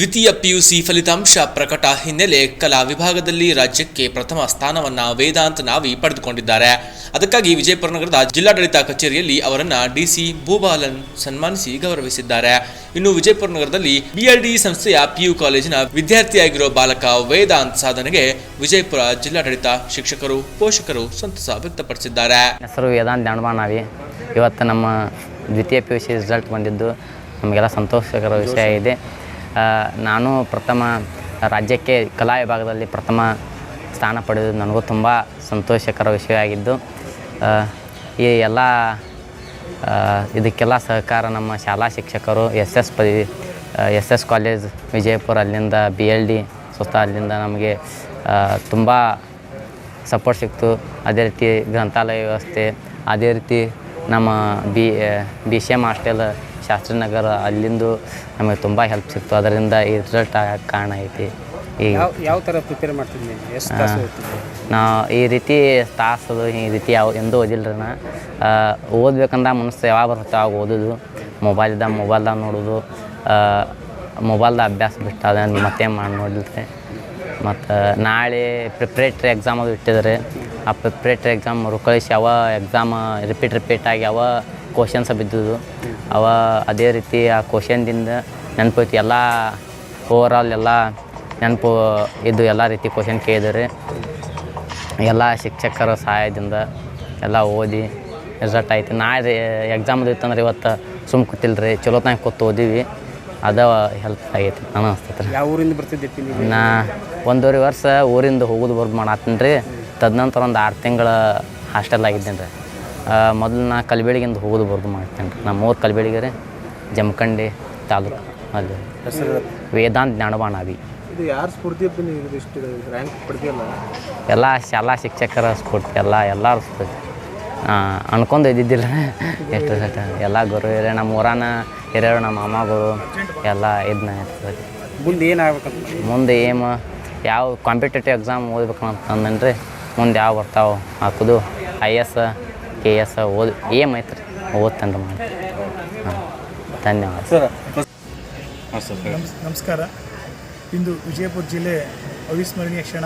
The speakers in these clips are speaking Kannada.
ದ್ವಿತೀಯ ಪಿಯುಸಿ ಫಲಿತಾಂಶ ಪ್ರಕಟ ಹಿನ್ನೆಲೆ ಕಲಾ ವಿಭಾಗದಲ್ಲಿ ರಾಜ್ಯಕ್ಕೆ ಪ್ರಥಮ ಸ್ಥಾನವನ್ನ ವೇದಾಂತ್ ನಾವಿ ಪಡೆದುಕೊಂಡಿದ್ದಾರೆ. ಅದಕ್ಕಾಗಿ ವಿಜಯಪುರ ನಗರದ ಜಿಲ್ಲಾಡಳಿತ ಕಚೇರಿಯಲ್ಲಿ ಅವರನ್ನ ಡಿಸಿ ಭೂಬಾಲನ್ ಸನ್ಮಾನಿಸಿ ಗೌರವಿಸಿದ್ದಾರೆ. ಇನ್ನು ವಿಜಯಪುರ ನಗರದಲ್ಲಿ ಬಿಎಲ್ಡಿ ಸಂಸ್ಥೆಯ ಪಿಯು ಕಾಲೇಜಿನ ವಿದ್ಯಾರ್ಥಿಯಾಗಿರುವ ಬಾಲಕ ವೇದಾಂತ್ ಸಾಧನೆಗೆ ವಿಜಯಪುರ ಜಿಲ್ಲಾಡಳಿತ ಶಿಕ್ಷಕರು, ಪೋಷಕರು ಸಂತಸ ವ್ಯಕ್ತಪಡಿಸಿದ್ದಾರೆ. ಹೆಸರು ವೇದಾಂತ್ ನಾವಿ. ಇವತ್ತು ನಮ್ಮ ದ್ವಿತೀಯ ಪಿ ಯು ಸಿ ರಿಸಲ್ಟ್ ಬಂದಿದ್ದು ನಮಗೆಲ್ಲ ಸಂತೋಷಕರ ವಿಷಯ ಇದೆ. ನಾನು ಪ್ರಥಮ ರಾಜ್ಯಕ್ಕೆ ಕಲಾ ವಿಭಾಗದಲ್ಲಿ ಪ್ರಥಮ ಸ್ಥಾನ ಪಡೆದು ನನಗೂ ತುಂಬ ಸಂತೋಷಕರ ವಿಷಯ ಆಗಿದ್ದು ಈ ಎಲ್ಲ ಇದಕ್ಕೆಲ್ಲ ಸಹಕಾರ ನಮ್ಮ ಶಾಲಾ ಶಿಕ್ಷಕರು, ಎಸ್ ಎಸ್ ಪದವಿ ಎಸ್ ಎಸ್ ಕಾಲೇಜ್ ವಿಜಯಪುರ ಅಲ್ಲಿಂದ ಬಿ ಎಲ್ ಡಿ ಸುತ್ತ ಅಲ್ಲಿಂದ ನಮಗೆ ತುಂಬ ಸಪೋರ್ಟ್ ಸಿಕ್ತು. ಅದೇ ರೀತಿ ಗ್ರಂಥಾಲಯ ವ್ಯವಸ್ಥೆ, ಅದೇ ರೀತಿ ನಮ್ಮ B B C M hostel Shastrinagar ಅಲ್ಲಿಂದು ನಮಗೆ ತುಂಬ ಹೆಲ್ಪ್ ಸಿಕ್ತು. ಅದರಿಂದ ಈ ರಿಸಲ್ಟ್ ಆಗಕ್ಕೆ ಕಾರಣ ಐತಿ. ಈಗ ಯಾವ ಯಾವ ಥರ ಪ್ರಿಪೇರ್ ಮಾಡ್ತಿದ್ದೆ ಎಷ್ಟು ತಾಸು ಓದ್ತಿದ್ದೆ ನಾ ಈ ರೀತಿ ತಾಸದು ಈ ರೀತಿ ಯಾವ ಎಂದೂ ಓದಿಲ್ಲ ನಾ. ಓದ್ಬೇಕಂದ ಮನಸ್ಸು ಯಾವಾಗ ಬರುತ್ತೆ ಆವಾಗ ಓದೋದು. ಮೊಬೈಲ್ದಾಗ ಮೊಬೈಲ್ದಾಗ ನೋಡೋದು. ಮೊಬೈಲ್ದಾಗ ಅಭ್ಯಾಸ ಬಿಟ್ಟು ಅದನ್ನು ಮತ್ತೆ ಮಾಡಿ ನೋಡಿದ್ರೆ ಮತ್ತು ನಾಳೆ ಪ್ರಿಪ್ರೇಟ್ರಿ ಎಕ್ಸಾಮ್ ಅದು ಇಟ್ಟಿದ್ದಾರೆ. ಆ ಪ್ರಿಪ್ರೇಟ್ರಿ ಎಕ್ಸಾಮ್ ಮರುಕಳಿಸಿ ಯಾವ ಎಕ್ಸಾಮ್ ರಿಪೀಟ್ ರಿಪೀಟ್ ಆಗಿ ಅವ ಕ್ವಶನ್ಸ್ ಬಿದ್ದುದು ಅವ ಅದೇ ರೀತಿ ಆ ಕ್ವಶನ್ದಿಂದ ನೆನಪೈತಿ ಎಲ್ಲ ಓವರಾಲ್ ಎಲ್ಲ ನೆನಪು ಇದು ಎಲ್ಲ ರೀತಿ ಕ್ವಶನ್ ಕೇಳಿದ್ರಿ ಎಲ್ಲ ಶಿಕ್ಷಕರ ಸಹಾಯದಿಂದ ಎಲ್ಲ ಓದಿ ರಿಸಲ್ಟ್ ಆಯ್ತು. ನಾಳೆ ಎಕ್ಸಾಮ್ ಇತ್ತಂದ್ರೆ ಇವತ್ತು ಸುಮ್ಮ ಕೂತಿಲ್ರಿ ಚಲೋ ತಂಗ ಕೂತು ಓದಿವಿ. ಅದ ಹೆಲ್ಪ್ ಆಗೈತಿ ನಾನು ಅನಿಸ್ತೈತೆ ಯಾವ ಊರಿಂದ ಬರ್ತಿದ್ದೆ ನಾ ಒಂದೂವರೆ ವರ್ಷ ಊರಿಂದ ಹೋಗೋದು ಬರ್ದು ಮಾಡತ್ತೀನಿ ರೀ. ತದನಂತರ ಒಂದು ಆರು ತಿಂಗಳ ಹಾಸ್ಟೆಲ್ ಆಗಿದ್ದೇನೆ ರೀ ಮೊದಲು ನಾ ಕಲ್ಬೇಳಿಗಿಂದ ಹೋಗೋದು ಬರ್ದು ಮಾಡ್ತೇನೆ ರೀ. ನಮ್ಮೂರು ಊರು ಕಲ್ಬೇಳಿಗೆ ರೀ ಜಮಖಂಡಿ ತಾಲೂಕು ಅಲ್ಲಿ. ವೇದಾಂತ್ ಜ್ಞಾನಬಾಣಾವಿ ಇದು ಯಾರು ಸ್ಫೂರ್ತಿ ನೀವು ಇಷ್ಟು ರ್ಯಾಂಕ್ ಪಡೆದಿಲ್ಲ ಎಲ್ಲ ಶಾಲಾ ಶಿಕ್ಷಕರ ಸ್ಫೂರ್ತಿ ಎಲ್ಲ ಎಲ್ಲರೂ ಸ್ಫೂರ್ತಿ. ಅನ್ಕೊಂಡು ಇದ್ದಿದ್ದಿಲ್ಲ. ಎಷ್ಟು ಸಟ ಎಲ್ಲ ಗುರು ಹಿರಿಯ ನಮ್ಮ ಊರಾನ ಹಿರಿಯರು ನಮ್ಮ ಮಾಮಗಳು ಎಲ್ಲ ಇದನ್ನ ಇರ್ತದೆ ಮುಂದೆ ಏನಾಗಬೇಕು ಮುಂದೆ ಏಮ್ ಯಾವ ಕಾಂಪಿಟೇಟಿವ್ ಎಕ್ಸಾಮ್ ಓದ್ಬೇಕು ಅಂತಂದ್ರೆ ಮುಂದೆ ಯಾವ ಬರ್ತಾವೆ ಹಾಕೋದು ಐ ಎಸ್ ಕೆ ಎಸ್ ಓದ್ ಏಮ್ ಐತ್ರಿ. ರೀ ಮಾಡಿ ಹಾಂ. ಧನ್ಯವಾದ. ಸರ್ ನಮಸ್ ನಮಸ್ಕಾರ. ಇಂದು ವಿಜಯಪುರ ಜಿಲ್ಲೆ ಅವಿಸ್ಮರಣೀಯ ಕ್ಷಣ.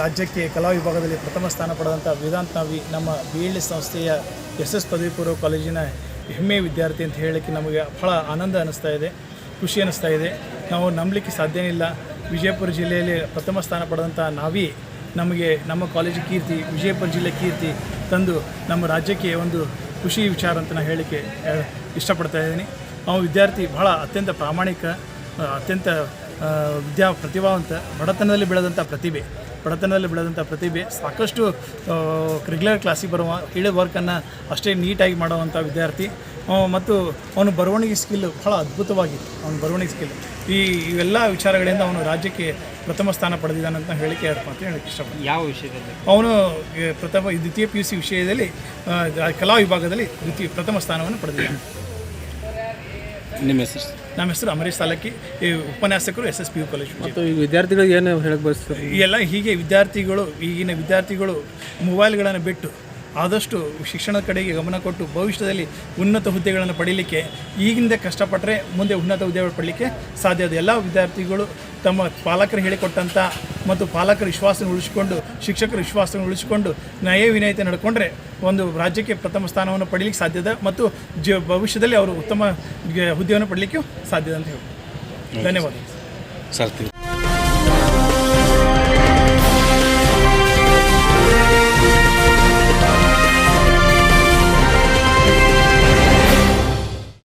ರಾಜ್ಯಕ್ಕೆ ಕಲಾ ವಿಭಾಗದಲ್ಲಿ ಪ್ರಥಮ ಸ್ಥಾನ ಪಡೆದಂಥ ವೇದಾಂತ ನಾವಿ ನಮ್ಮ ಬಿ ಎಲ್ ಸಂಸ್ಥೆಯ ಎಸ್ ಎಸ್ ಪದವಿ ಪೂರ್ವ ಕಾಲೇಜಿನ ಹೆಮ್ಮೆ ವಿದ್ಯಾರ್ಥಿ ಅಂತ ಹೇಳಲಿಕ್ಕೆ ನಮಗೆ ಬಹಳ ಆನಂದ ಅನ್ನಿಸ್ತಾ ಇದೆ ಖುಷಿ ಅನ್ನಿಸ್ತಾ ಇದೆ. ನಾವು ನಂಬಲಿಕ್ಕೆ ಸಾಧ್ಯ ಇಲ್ಲ ವಿಜಯಪುರ ಜಿಲ್ಲೆಯಲ್ಲಿ ಪ್ರಥಮ ಸ್ಥಾನ ಪಡೆದಂಥ ನಾವಿ ನಮಗೆ ನಮ್ಮ ಕಾಲೇಜು ಕೀರ್ತಿ ವಿಜಯಪುರ ಜಿಲ್ಲೆ ಕೀರ್ತಿ ತಂದು ನಮ್ಮ ರಾಜ್ಯಕ್ಕೆ ಒಂದು ಖುಷಿ ವಿಚಾರ ಅಂತ ನಾನು ಹೇಳಲಿಕ್ಕೆ ಇಷ್ಟಪಡ್ತಾ ಇದ್ದೀನಿ. ಅವನು ವಿದ್ಯಾರ್ಥಿ ಬಹಳ ಅತ್ಯಂತ ಪ್ರಾಮಾಣಿಕ ಅತ್ಯಂತ ವಿದ್ಯಾ ಪ್ರತಿಭಾವಂತ, ಬಡತನದಲ್ಲಿ ಬೆಳೆದಂಥ ಪ್ರತಿಭೆ, ಬಡತನದಲ್ಲಿ ಬೆಳೆದಂಥ ಪ್ರತಿಭೆ, ಸಾಕಷ್ಟು ರೆಗ್ಯುಲರ್ ಕ್ಲಾಸಿಗೆ ಬರುವ ಇಳಿ ವರ್ಕನ್ನು ಅಷ್ಟೇ ನೀಟಾಗಿ ಮಾಡುವಂಥ ವಿದ್ಯಾರ್ಥಿ. ಮತ್ತು ಅವನು ಬರವಣಿಗೆ ಸ್ಕಿಲ್ ಬಹಳ ಅದ್ಭುತವಾಗಿತ್ತು ಅವನ ಬರವಣಿಗೆ ಸ್ಕಿಲ್ ಈ ಇವೆಲ್ಲ ವಿಚಾರಗಳಿಂದ ಅವನು ರಾಜ್ಯಕ್ಕೆ ಪ್ರಥಮ ಸ್ಥಾನ ಪಡೆದಿದ್ದಾನೆ ಅಂತ ಹೇಳಿಕೆ ಯಾರಪ್ಪ ಅಂತ ಹೇಳಕ್ಕೆ ಇಷ್ಟಪಡ್ತೀನಿ. ಯಾವ ವಿಷಯದಲ್ಲಿ? ಅವನು ಪ್ರಥಮ ದ್ವಿತೀಯ ಪಿ ಯು ಸಿ ವಿಷಯದಲ್ಲಿ ಕಲಾ ವಿಭಾಗದಲ್ಲಿ ದ್ವಿತೀಯ ಪ್ರಥಮ ಸ್ಥಾನವನ್ನು ಪಡೆದಿದ್ದಾನೆ. ನಿಮ್ಮ ಹೆಸರು? ನಮ್ಮ ಹೆಸರು ಅಮರೀಶ್ ಸಾಲಕ್ಕಿ. ಈ ಉಪನ್ಯಾಸಕರು S S P U college ಮತ್ತು ಈ ವಿದ್ಯಾರ್ಥಿಗಳಿಗೆ ಏನು ಹೇಳಕ್ಕೆ ಬಯಸ್ತಾರೆ? ಈ ಎಲ್ಲ ಹೀಗೆ ವಿದ್ಯಾರ್ಥಿಗಳು ಈಗಿನ ವಿದ್ಯಾರ್ಥಿಗಳು ಮೊಬೈಲ್ಗಳನ್ನು ಬಿಟ್ಟು ಆದಷ್ಟು ಶಿಕ್ಷಣದ ಕಡೆಗೆ ಗಮನ ಕೊಟ್ಟು ಭವಿಷ್ಯದಲ್ಲಿ ಉನ್ನತ ಹುದ್ದೆಗಳನ್ನು ಪಡೀಲಿಕ್ಕೆ ಈಗಿಂದ ಕಷ್ಟಪಟ್ಟರೆ ಮುಂದೆ ಉನ್ನತ ಹುದ್ದೆಗಳು ಪಡಲಿಕ್ಕೆ ಸಾಧ್ಯ. ಇದೆ ಎಲ್ಲ ವಿದ್ಯಾರ್ಥಿಗಳು ತಮ್ಮ ಪಾಲಕರು ಹೇಳಿಕೊಟ್ಟಂಥ ಮತ್ತು ಪಾಲಕರ ವಿಶ್ವಾಸವನ್ನು ಉಳಿಸಿಕೊಂಡು ಶಿಕ್ಷಕರ ವಿಶ್ವಾಸವನ್ನು ಉಳಿಸಿಕೊಂಡು ನ್ಯಾಯ ವಿನಯತೆ ನಡ್ಕೊಂಡ್ರೆ ಒಂದು ರಾಜ್ಯಕ್ಕೆ ಪ್ರಥಮ ಸ್ಥಾನವನ್ನು ಪಡೀಲಿಕ್ಕೆ ಸಾಧ್ಯದ ಮತ್ತು ಜ ಭವಿಷ್ಯದಲ್ಲಿ ಅವರು ಉತ್ತಮ ಹುದ್ದೆಯನ್ನು ಪಡಲಿಕ್ಕೂ ಸಾಧ್ಯದ ಅಂತ ಹೇಳ್ಬೋದು. ಧನ್ಯವಾದ ಸರ್.